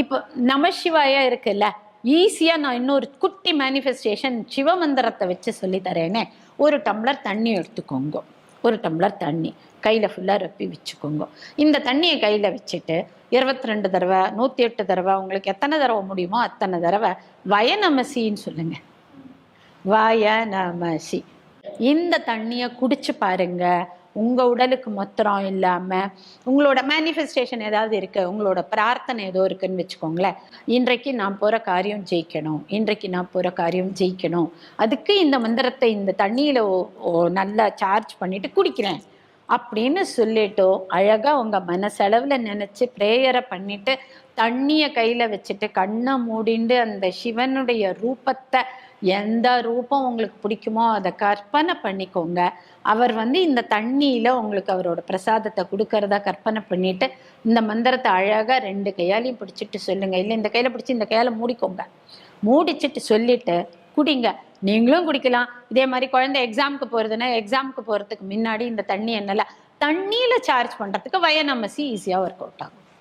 இப்போ நமசிவாயா இருக்குல்ல ஈஸியாக நான் இன்னொரு குட்டி மேனிஃபெஸ்டேஷன் சிவமந்திரத்தை வச்சு சொல்லி தரேனே. ஒரு டம்ளர் தண்ணி எடுத்துக்கோங்க. ஒரு டம்ளர் தண்ணி. கையில் ஃபுல்லாக ரப்பி வச்சுக்கோங்க. இந்த தண்ணியை கையில் வச்சுட்டு இருபத்தி ரெண்டு தடவை நூற்றி எட்டு தடவை உங்களுக்கு எத்தனை தடவை முடியுமோ அத்தனை தடவை வயநமசின்னு சொல்லுங்க. வயநமசி இந்த தண்ணியை குடிச்சு பாருங்க. உங்கள் உடலுக்கு மொத்தம் இல்லாமல் உங்களோட மேனிஃபெஸ்டேஷன் ஏதாவது இருக்கு உங்களோட பிரார்த்தனை ஏதோ இருக்குன்னு வச்சுக்கோங்களேன். இன்றைக்கு நான் போகிற காரியம் ஜெயிக்கணும். இன்றைக்கு நான் போகிற காரியம் ஜெயிக்கணும். அதுக்கு இந்த மந்திரத்தை இந்த தண்ணியில் நல்லா சார்ஜ் பண்ணிட்டு குடிக்கிறேன். அப்படின்னு சொல்லிட்டு அழகாக உங்கள் மனசளவில் நினச்சி ப்ரேயரை பண்ணிட்டு தண்ணியை கையில் வச்சுட்டு கண்ணை மூடிண்டு அந்த சிவனுடைய ரூபத்தை எந்த ரூபம் உங்களுக்கு பிடிக்குமோ அதை கற்பனை பண்ணிக்கோங்க. அவர் வந்து இந்த தண்ணியில் உங்களுக்கு அவரோட பிரசாதத்தை கொடுக்கறதா கற்பனை பண்ணிட்டு இந்த மந்திரத்தை அழகாக ரெண்டு கையாலையும் பிடிச்சிட்டு சொல்லுங்கள் இல்லை இந்த கையில் பிடிச்சி இந்த கையால் மூடிக்கோங்க. மூடிச்சிட்டு சொல்லிட்டு குடிங்க. நீங்களும் குடிக்கலாம். இதே மாதிரி குழந்தை எக்ஸாமுக்கு போகிறதுன்னா எக்ஸாமுக்கு போகிறதுக்கு முன்னாடி இந்த தண்ணி என்னல தண்ணியில் சார்ஜ் பண்றதுக்கு வயநமசி ஈஸியாக ஒர்க் அவுட் ஆகும்.